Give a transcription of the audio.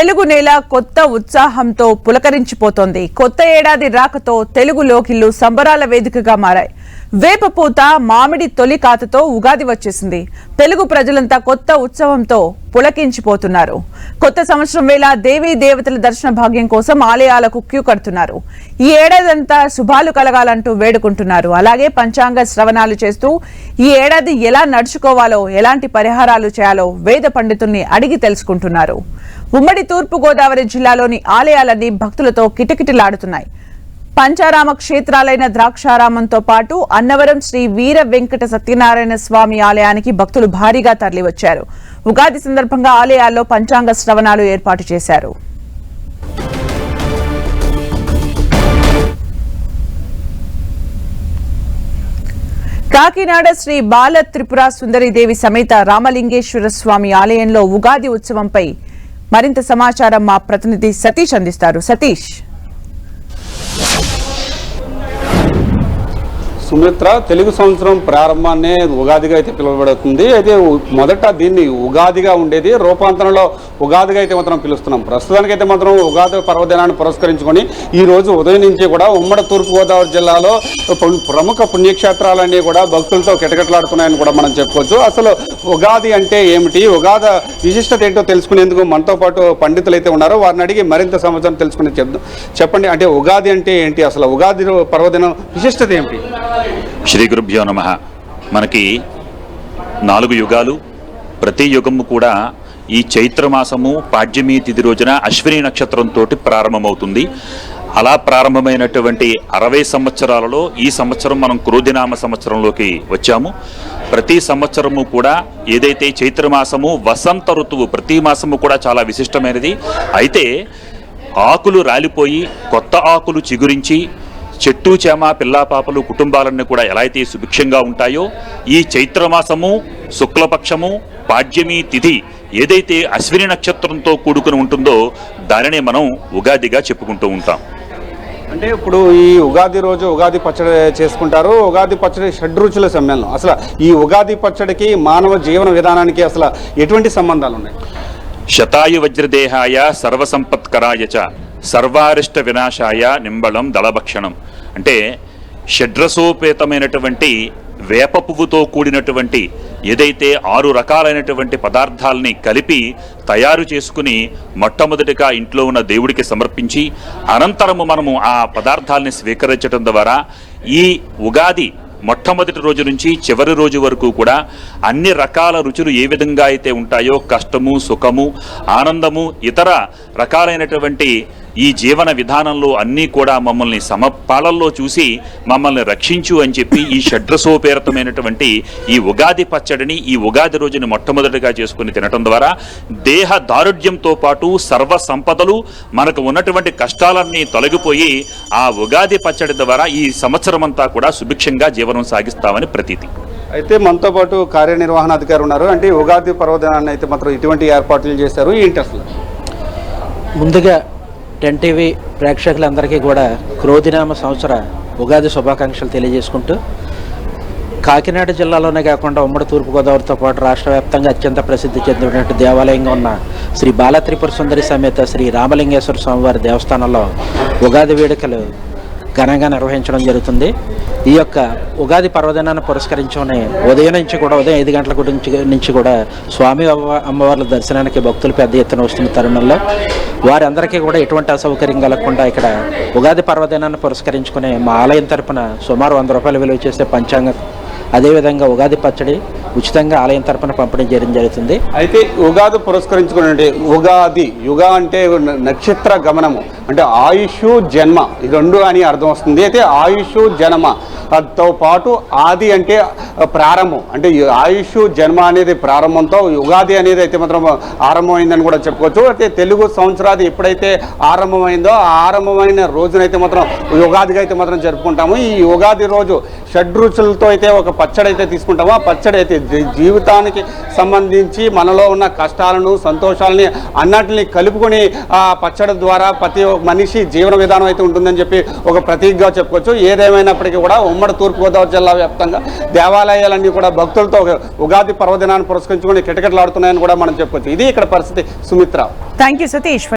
తెలుగు నేల కొత్త ఉత్సాహంతో పులకరించిపోతోంది. కొత్త ఏడాది రాకతో తెలుగు లోకిళ్ళు సంబరాల వేదికగా మారాయి. వేపపూత మామిడి తొలి కాతతో ఉగాది వచ్చేసింది. తెలుగు ప్రజలంతా కొత్త ఉత్సవంతో పులకించిపోతున్నారు. కొత్త సంవత్సరం వేళ దేవీ దేవతల దర్శన భాగ్యం కోసం ఆలయాలకు క్యూ కడుతున్నారు. ఈ ఏడాదంతా శుభాలు కలగాలంటూ వేడుకుంటున్నారు. అలాగే పంచాంగ శ్రవణాలు చేస్తూ ఈ ఏడాది ఎలా నడుచుకోవాలో ఎలాంటి పరిహారాలు చేయాలో వేద పండితుల్ని అడిగి తెలుసుకుంటున్నారు. ఉమ్మడి తూర్పుగోదావరి జిల్లాలోని ఆలయాలన్నీ భక్తులతో కిటకిటలాడుతున్నాయి. పంచారామ క్షేత్రాలైన ద్రాక్షారామంతో పాటు అన్నవరం శ్రీ వీర వెంకట సత్యనారాయణ స్వామి ఆలయానికి భక్తులు భారీగా తరలివచ్చారు. ఉగాది సందర్భంగా ఆలయాల్లో పంచాంగ శ్రవణాలు ఏర్పాటు చేశారు. కాకినాడ శ్రీ బాల త్రిపుర సుందరీదేవి సమేత రామలింగేశ్వర స్వామి ఆలయంలో ఉగాది ఉత్సవంపై మరింత సమాచారం మా ప్రతినిధి సతీష్ అందిస్తారు. సతీష్. సుమిత్ర తెలుగు సంవత్సరం ప్రారంభాన్నే ఉగాదిగా అయితే పిలువబడుతుంది. అయితే మొదట దీన్ని ఉగాదిగా ఉండేది రూపాంతరంలో ఉగాదిగా అయితే మాత్రం పిలుస్తున్నాం. ప్రస్తుతానికి అయితే మాత్రం ఉగాది పర్వదినాన్ని పురస్కరించుకొని ఈ రోజు ఉదయం నుంచి కూడా ఉమ్మడి తూర్పుగోదావరి జిల్లాలో ప్రముఖ పుణ్యక్షేత్రాలన్నీ కూడా భక్తులతో కిటకిటలాడుతున్నాయని కూడా మనం చెప్పుకోవచ్చు. అసలు ఉగాది అంటే ఏమిటి? ఉగాది విశిష్టత ఏంటో తెలుసుకునేందుకు మనతో పాటు పండితులు అయితే ఉన్నారో. వారిని అడిగి మరింత సమాచారం తెలుసుకునే చెప్దాం చెప్పండి. అంటే ఉగాది అంటే ఏంటి? అసలు ఉగాది పర్వదినం విశిష్టత ఏమిటి? శ్రీ గురుభ్యో నమ. మనకి నాలుగు యుగాలు ప్రతి యుగము కూడా ఈ చైత్రమాసము పాడ్యమి తిథి రోజున అశ్విని నక్షత్రంతో ప్రారంభమవుతుంది. అలా ప్రారంభమైనటువంటి అరవై సంవత్సరాలలో ఈ సంవత్సరం మనం క్రోధినామ సంవత్సరంలోకి వచ్చాము. ప్రతి సంవత్సరము కూడా ఏదైతే చైత్రమాసము వసంత ఋతువు ప్రతి మాసము కూడా చాలా విశిష్టమైనది. అయితే ఆకులు రాలిపోయి కొత్త ఆకులు చిగురించి చెట్టు చేమ పిల్లా పాపలు కుటుంబాలన్నీ కూడా ఎలా అయితే సుభిక్షంగా ఉంటాయో ఈ చైత్రమాసము శుక్లపక్షము పాడ్యమి తిథి ఏదైతే అశ్విని నక్షత్రంతో కూడుకుని ఉంటుందో దానినే మనం ఉగాదిగా చెప్పుకుంటూ ఉంటాం. అంటే ఇప్పుడు ఈ ఉగాది రోజు ఉగాది పచ్చడి చేసుకుంటారు. ఉగాది పచ్చడి షడ్రుచుల సమ్మేళనం. అసలు ఈ ఉగాది పచ్చడికి మానవ జీవన విధానానికి అసలు ఎటువంటి సంబంధాలు ఉన్నాయి? శతాయు వజ్రదేహాయ సర్వసంపత్కరాయ చ. సర్వారిష్ట వినాశాయ నింబళం దళభక్షణం. అంటే షడ్రసోపేతమైనటువంటి వేప పువ్వుతో కూడినటువంటి ఏదైతే ఆరు రకాలైనటువంటి పదార్థాలని కలిపి తయారు చేసుకుని మొట్టమొదటిగా ఇంట్లో ఉన్న దేవుడికి సమర్పించి అనంతరము మనము ఆ పదార్థాలని స్వీకరించడం ద్వారా ఈ ఉగాది మొట్టమొదటి రోజు నుంచి చివరి రోజు వరకు కూడా అన్ని రకాల రుచులు ఏ విధంగా అయితే ఉంటాయో కష్టము సుఖము ఆనందము ఇతర రకాలైనటువంటి ఈ జీవన విధానంలో అన్నీ కూడా మమ్మల్ని సమపాలల్లో చూసి మమ్మల్ని రక్షించు అని చెప్పి ఈ షడ్రసోపేరతమైనటువంటి ఈ ఉగాది పచ్చడిని ఈ ఉగాది రోజుని మొట్టమొదటిగా చేసుకుని తినటం ద్వారా దేహ దారుఢ్యంతో పాటు సర్వ సంపదలు మనకు ఉన్నటువంటి కష్టాలన్నీ తొలగిపోయి ఆ ఉగాది పచ్చడి ద్వారా ఈ సంవత్సరం అంతా కూడా సుభిక్షంగా జీవనం సాగిస్తామని ప్రతీతి. అయితే మనతో పాటు కార్యనిర్వహణాధికారి ఉన్నారు అంటే ఉగాది పర్వదినాన్ని అయితే మాత్రం ఇటువంటి ఏర్పాట్లు చేశారు ఏంటి అసలు ముందుగా టెన్ టీవీ ప్రేక్షకులందరికీ కూడా క్రోధినామ సంవత్సర ఉగాది శుభాకాంక్షలు తెలియజేసుకుంటూ కాకినాడ జిల్లాలోనే కాకుండా ఉమ్మడి తూర్పుగోదావరితో పాటు రాష్ట్ర వ్యాప్తంగా అత్యంత ప్రసిద్ధి చెందినటువంటి దేవాలయంగా ఉన్న శ్రీ బాలత్రిపుర సుందరి సమేత శ్రీ రామలింగేశ్వర స్వామివారి దేవస్థానంలో ఉగాది వేడుకలు ఘనంగా నిర్వహించడం జరుగుతుంది. ఈ యొక్క ఉగాది పర్వదినాన్ని పురస్కరించుకునే ఉదయం నుంచి కూడా ఉదయం ఐదు గంటల గురించి నుంచి కూడా స్వామి అమ్మవార్ల దర్శనానికి భక్తులు పెద్ద ఎత్తున వస్తున్న తరుణంలో వారందరికీ కూడా ఎటువంటి అసౌకర్యం కలగకుండా ఇక్కడ ఉగాది పర్వదినాన్ని పురస్కరించుకుని మా ఆలయం తరపున సుమారు వంద రూపాయలు విలువ చేసే పంచాంగం. అదేవిధంగా ఉగాది పచ్చడి ఉచితంగా ఆలయం తరపున పంపిణీ చేయడం జరుగుతుంది. అయితే ఉగాది పురస్కరించుకునే ఉగాది యుగ అంటే నక్షత్ర గమనము. అంటే ఆయుష్ జన్మ. ఈ రెండు అని అర్థం వస్తుంది. అయితే ఆయుష్ జన్మ. తో పాటు ఆది అంటే ప్రారంభం. అంటే ఆయుష్ జన్మ అనేది ప్రారంభంతో ఉగాది అనేది అయితే మాత్రం ఆరంభమైందని కూడా చెప్పుకోవచ్చు. అయితే తెలుగు సంవత్సరాది ఎప్పుడైతే ఆరంభమైందో ఆరంభమైన రోజునైతే మాత్రం యుగాదిగా అయితే మాత్రం జరుపుకుంటాము. ఈ ఉగాది రోజు షడ్రుచులతో అయితే ఒక పచ్చడి అయితే తీసుకుంటాము. ఆ పచ్చడి అయితే జీవితానికి సంబంధించి మనలో ఉన్న కష్టాలను సంతోషాలని అన్నిటిని కలుపుకొని ఆ పచ్చడి ద్వారా ప్రతి మనిషి జీవన విధానం అయితే ఉంటుందని చెప్పి ఒక ప్రతీకగా చెప్పుకోవచ్చు. ఏదేమైనప్పటికీ కూడా ఉమ్మడి తూర్పుగోదావరి జిల్లా వ్యాప్తంగా దేవాలయాలన్నీ కూడా భక్తులతో ఉగాది పర్వదినాన్ని పురస్కరించుకొని కిటకిటలాడుతున్నాయని కూడా మనం చెప్పుకోవచ్చు. ఇది ఇక్కడ పరిస్థితి. Sumitra thank you Satish